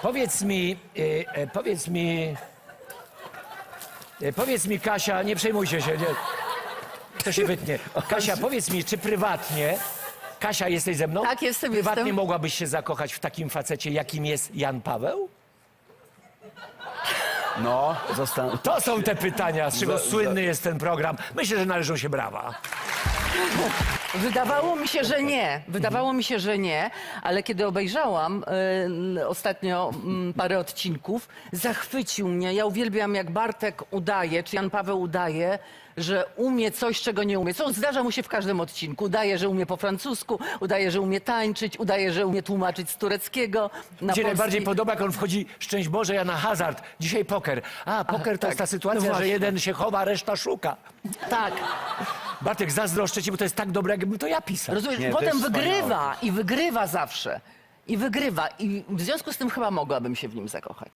Powiedz mi, e, e, powiedz mi, e, powiedz mi Kasia, nie przejmujcie się, nie, to się wytnie. Kasia, powiedz mi, czy prywatnie, Kasia, jesteś ze mną? Tak, jestem, Prywatnie jestem. mogłabyś się zakochać w takim facecie, jakim jest Jan Paweł? No, zostań. To są te pytania, z czego Za- za- słynny jest ten program. Myślę, że należą się brawa. Wydawało mi się, że nie. Wydawało mi się, że nie, ale kiedy obejrzałam y, ostatnio mm, parę odcinków, zachwycił mnie. Ja uwielbiam, jak Bartek udaje, czy Jan Paweł udaje, że umie coś, czego nie umie. Co zdarza mu się w każdym odcinku. Udaje, że umie po francusku, udaje, że umie tańczyć, udaje, że umie tłumaczyć z tureckiego na Mi się polski. najbardziej podoba, jak on wchodzi, szczęść Boże, ja na hazard. Dzisiaj poker. A, poker to jest ta tak. sytuacja, No że jeden się chowa, reszta szuka. Tak. Bartek, zazdroszczę ci, bo to jest tak dobre, jakbym to ja pisał. Rozumiesz? Nie, to Potem jest wygrywa i wygrywa zawsze. I wygrywa. I w związku z tym chyba mogłabym się w nim zakochać.